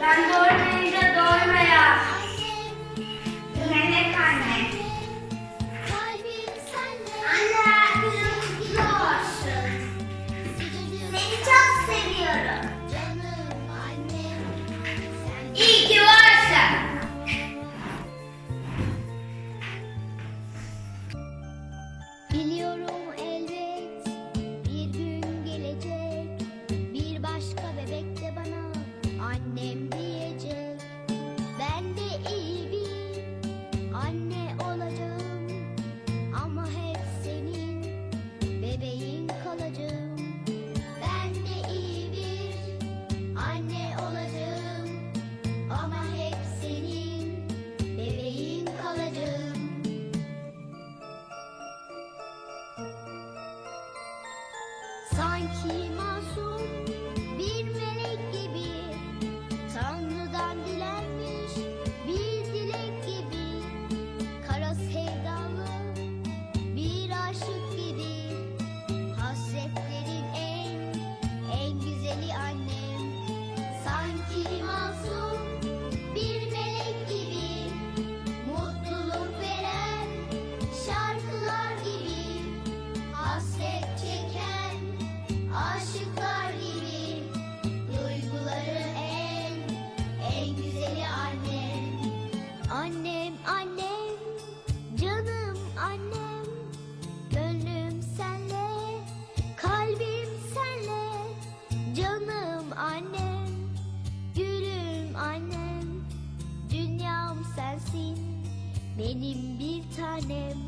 Ben doymayınca doymaya. Melek anne. Anne günün kutlu olsun. Seni çok seviyorum. İyi ki varsın. Biliyorum 爱起吗？sensin benim bir tanem